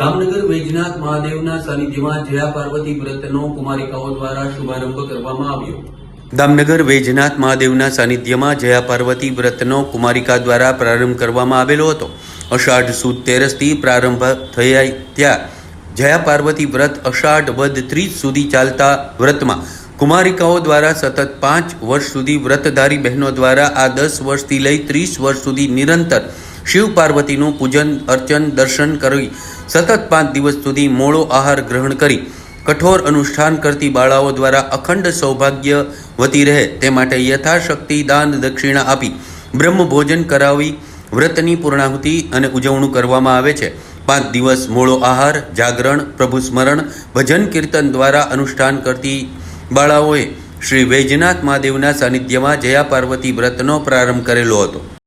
દામનગર વૈજનાથ મહાદેવના સાનિધ્યમાં જયા પાર્વતી વ્રતનો કુમારિકાઓ દ્વારા શુભારંભ કરવામાં આવ્યો. દામનગર વૈજનાથ મહાદેવના સાનિધ્યમાં જયા પાર્વતી વ્રતનો કુમારિકા દ્વારા પ્રારંભ કરવામાં આવેલો હતો. અષાઢ સુદ તેરસથી પ્રારંભ થયા ત્યાં જયા પાર્વતી વ્રત અષાઢ વદ ત્રીસ સુધી ચાલતા વ્રતમાં કુમારિકાઓ દ્વારા સતત પાંચ વર્ષ સુધી વ્રતધારી બહેનો દ્વારા આ દસ વર્ષથી લઈ ત્રીસ વર્ષ સુધી નિરંતર શિવ પાર્વતીનું પૂજન, અર્ચન, દર્શન કરી સતત પાંચ દિવસ સુધી મોળો આહાર ગ્રહણ કરી કઠોર અનુષ્ઠાન કરતી બાળાઓ દ્વારા અખંડ સૌભાગ્ય વતી રહે તે માટે યથાશક્તિ દાન દક્ષિણા આપી બ્રહ્મ ભોજન કરાવી વ્રતની પૂર્ણાહુતિ અને ઉજવણું કરવામાં આવે છે. પાંચ દિવસ મોળો આહાર, જાગરણ, પ્રભુ સ્મરણ, ભજન કીર્તન દ્વારા અનુષ્ઠાન કરતી બાળાઓએ શ્રી વૈજનાથ મહાદેવના સાનિધ્યમાં જયા પાર્વતી વ્રતનો પ્રારંભ કરેલો હતો.